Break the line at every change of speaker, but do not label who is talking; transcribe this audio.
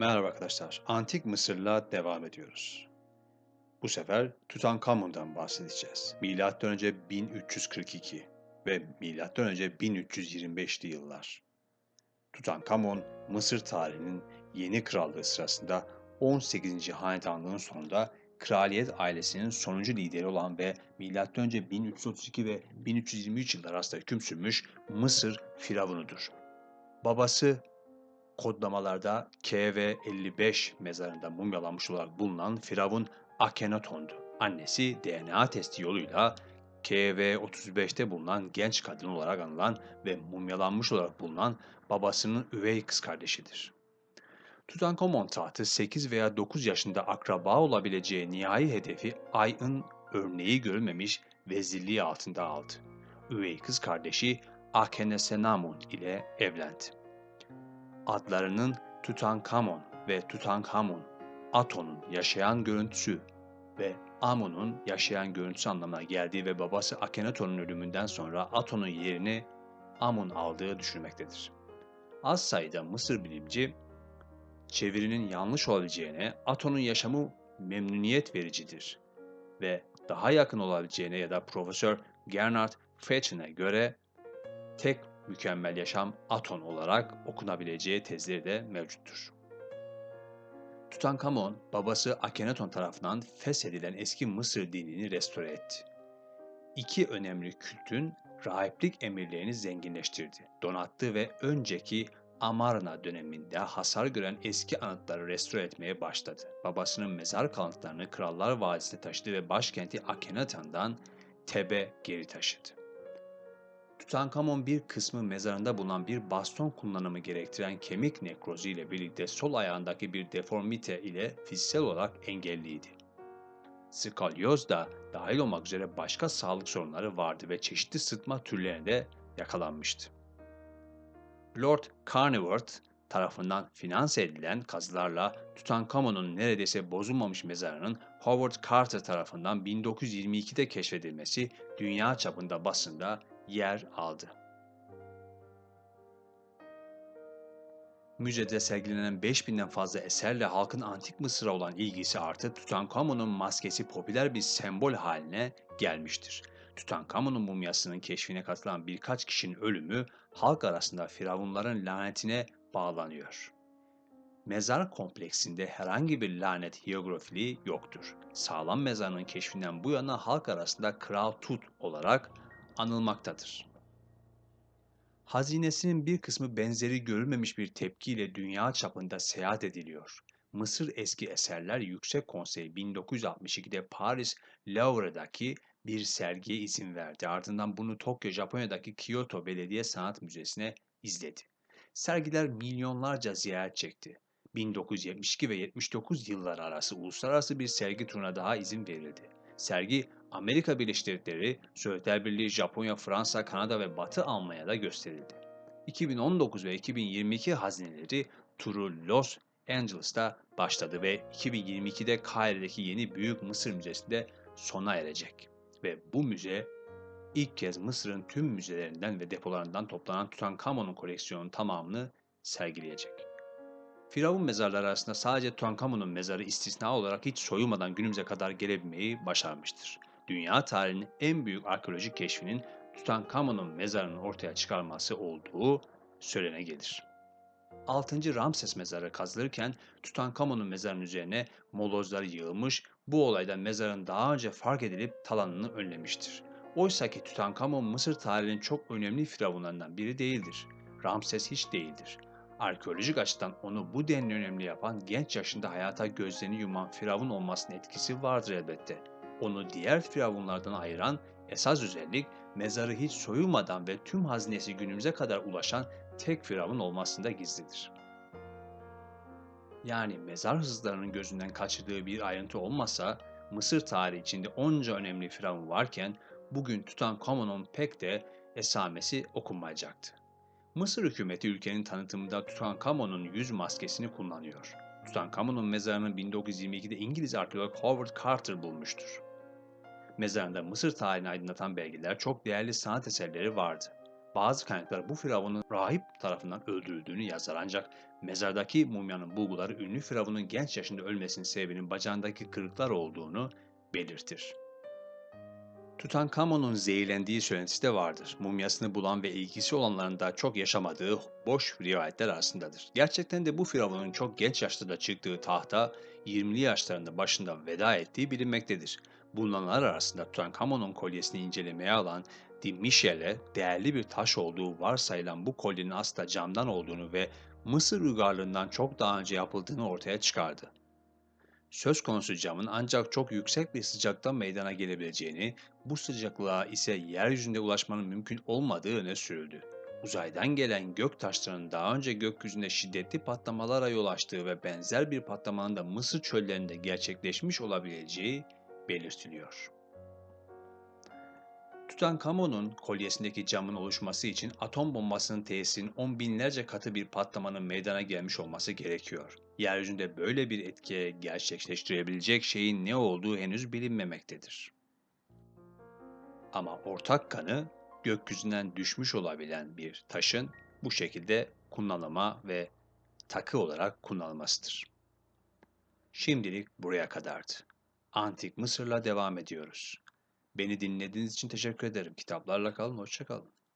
Merhaba arkadaşlar. Antik Mısır'la devam ediyoruz. Bu sefer Tutankamon'dan bahsedeceğiz. Milattan önce 1342 ve milattan önce 1325'li yıllar. Tutankamon, Mısır tarihinin yeni krallığı sırasında 18. hanedanlığın sonunda kraliyet ailesinin sonuncu lideri olan ve milattan önce 1332 ve 1323 yıllar arasında hüküm sürmüş Mısır firavunudur. Babası kodlamalarda KV-55 mezarında mumyalanmış olarak bulunan Firavun Akhenaton'du. Annesi DNA testi yoluyla KV-35'te bulunan genç kadın olarak anılan ve mumyalanmış olarak bulunan babasının üvey kız kardeşidir. Tutankamon tahtı 8 veya 9 yaşında akraba olabileceği nihai hedefi Ay'ın örneği görülmemiş vezirliği altında aldı. Üvey kız kardeşi Akhenasenamun ile evlendi adlarının Tutankamon ve Tutankamun, Aton'un yaşayan görüntüsü ve Amun'un yaşayan görüntüsü anlamına geldiği ve babası Akhenaton'un ölümünden sonra Aton'un yerini Amun aldığı düşünülmektedir. Az sayıda Mısır bilimci çevirinin yanlış olabileceğine, Aton'un yaşamı memnuniyet vericidir ve daha yakın olabileceğine ya da Profesör Gernard Fetchen'e göre tek mükemmel yaşam Aton olarak okunabileceği tezleri de mevcuttur. Tutankamon, babası Akhenaton tarafından feshedilen eski Mısır dinini restore etti. İki önemli kültün rahiplik emirlerini zenginleştirdi, donattı ve önceki Amarna döneminde hasar gören eski anıtları restore etmeye başladı. Babasının mezar kalıntılarını Krallar Vadisi'ne taşıdı ve başkenti Akhenaton'dan Tebe geri taşıdı. Tutankamon bir kısmı mezarında bulunan bir baston kullanımı gerektiren kemik nekrozu ile birlikte sol ayağındaki bir deformite ile fiziksel olarak engelliydi. Skalyoz da dahil olmak üzere başka sağlık sorunları vardı ve çeşitli sıtma türlerine de yakalanmıştı. Lord Carnarvon tarafından finanse edilen kazılarla Tutankamon'un neredeyse bozulmamış mezarının Howard Carter tarafından 1922'de keşfedilmesi dünya çapında basında yer aldı. Müzede sergilenen 5000'den fazla eserle halkın antik Mısır'a olan ilgisi artıp Tutankamon'un maskesi popüler bir sembol haline gelmiştir. Tutankamon'un mumyasının keşfine katılan birkaç kişinin ölümü halk arasında firavunların lanetine bağlanıyor. Mezar kompleksinde herhangi bir lanet hieroglyfliği yoktur. Sağlam mezarının keşfinden bu yana halk arasında Kral Tut olarak anılmaktadır. Hazinesinin bir kısmı benzeri görülmemiş bir tepkiyle dünya çapında seyahat ediliyor. Mısır Eski Eserler Yüksek Konseyi 1962'de Paris Louvre'daki bir sergiye izin verdi. Ardından bunu Tokyo, Japonya'daki Kyoto Belediye Sanat Müzesi'ne izledi. Sergiler milyonlarca ziyaret çekti. 1972 ve 79 yıllar arası uluslararası bir sergi turuna daha izin verildi. Sergi Amerika Birleşik Devletleri, Sovyetler Birliği, Japonya, Fransa, Kanada ve Batı Almanya'da gösterildi. 2019 ve 2022 hazineleri turu Los Angeles'ta başladı ve 2022'de Kaire'deki yeni Büyük Mısır Müzesi'nde sona erecek. Ve bu müze ilk kez Mısır'ın tüm müzelerinden ve depolarından toplanan Tutankamon'un koleksiyonunun tamamını sergileyecek. Firavun mezarları arasında sadece Tutankamon'un mezarı istisna olarak hiç soyulmadan günümüze kadar gelebilmeyi başarmıştır dünya tarihinin en büyük arkeolojik keşfinin Tutankamon'un mezarının ortaya çıkarması olduğu söylene gelir. 6. Ramses mezarı kazılırken Tutankamon'un mezarının üzerine molozlar yığılmış, bu olayda mezarın daha önce fark edilip talanını önlemiştir. Oysa ki Tutankamon Mısır tarihinin çok önemli firavunlarından biri değildir. Ramses hiç değildir. Arkeolojik açıdan onu bu denli önemli yapan genç yaşında hayata gözlerini yuman firavun olmasının etkisi vardır elbette. Onu diğer firavunlardan ayıran esas özellik mezarı hiç soyulmadan ve tüm hazinesi günümüze kadar ulaşan tek firavun olmasında gizlidir. Yani mezar hızlarının gözünden kaçırdığı bir ayrıntı olmasa Mısır tarihi içinde onca önemli firavun varken bugün Tutankamon'un pek de esamesi okunmayacaktı. Mısır hükümeti ülkenin tanıtımında Tutankamon'un yüz maskesini kullanıyor. Tutankamon'un mezarını 1922'de İngiliz arkeolog Howard Carter bulmuştur. Mezarında Mısır tarihini aydınlatan belgeler çok değerli sanat eserleri vardı. Bazı kaynaklar bu firavunun rahip tarafından öldürüldüğünü yazar ancak mezardaki mumyanın bulguları ünlü firavunun genç yaşında ölmesinin sebebinin bacağındaki kırıklar olduğunu belirtir. Tutankamon'un zehirlendiği söylentisi de vardır. Mumyasını bulan ve ilgisi olanların da çok yaşamadığı boş rivayetler arasındadır. Gerçekten de bu firavunun çok genç yaşta çıktığı tahta 20'li yaşlarında başında veda ettiği bilinmektedir. Bulunanlar arasında Tutankamon'un kolyesini incelemeye alan Di Michel'e değerli bir taş olduğu varsayılan bu kolyenin aslında camdan olduğunu ve Mısır uygarlığından çok daha önce yapıldığını ortaya çıkardı. Söz konusu camın ancak çok yüksek bir sıcaktan meydana gelebileceğini, bu sıcaklığa ise yeryüzünde ulaşmanın mümkün olmadığı öne sürüldü. Uzaydan gelen gök taşlarının daha önce gökyüzünde şiddetli patlamalara yol açtığı ve benzer bir patlamanın da Mısır çöllerinde gerçekleşmiş olabileceği belirtiliyor. Tutankamon'un kolyesindeki camın oluşması için atom bombasının tesisinin on binlerce katı bir patlamanın meydana gelmiş olması gerekiyor. Yeryüzünde böyle bir etkiye gerçekleştirebilecek şeyin ne olduğu henüz bilinmemektedir. Ama ortak kanı gökyüzünden düşmüş olabilen bir taşın bu şekilde kullanıma ve takı olarak kullanılmasıdır. Şimdilik buraya kadardı. Antik Mısır'la devam ediyoruz. Beni dinlediğiniz için teşekkür ederim. Kitaplarla kalın, hoşça kalın.